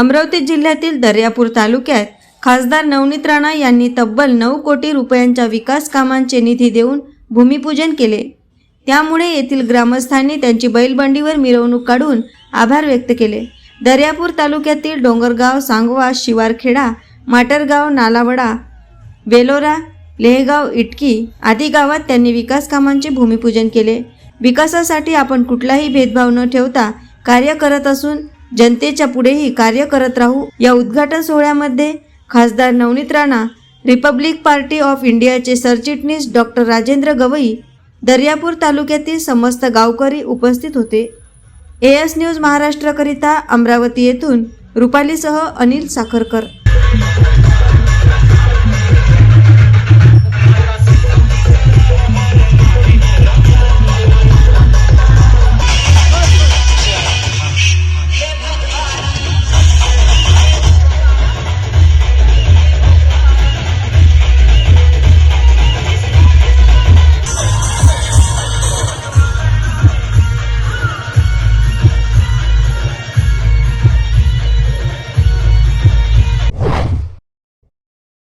अमरावती जिल्ह्यातील दर्यापूर तालुक्यात खासदार नवनीत राणा यांनी तब्बल नऊ कोटी रुपयांच्या विकास कामांचे निधी देऊन भूमिपूजन केले. त्यामुळे येथील ग्रामस्थांनी त्यांची बैलबंडीवर मिरवणूक काढून आभार व्यक्त केले. दर्यापूर तालुक्यातील डोंगरगाव सांगवा शिवारखेडा माटरगाव नालावडा बेलोरा लेहगाव इटकी आदी गावात त्यांनी विकास कामांचे भूमिपूजन केले. विकासासाठी आपण कुठलाही भेदभाव न ठेवता कार्य करत असून जनतेच्या पुढेही कार्य करत राहू. या उद्घाटन सोहळ्यामध्ये खासदार Navneet Rana republic party of इंडियाचे सरचिटणीस डॉक्टर राजेंद्र गवई दर्यापूर तालुक्यातील समस्त गावकरी उपस्थित होते. एएस न्यूज महाराष्ट्रकरिता अमरावती येथून रुपालीसह अनिल साखरकर.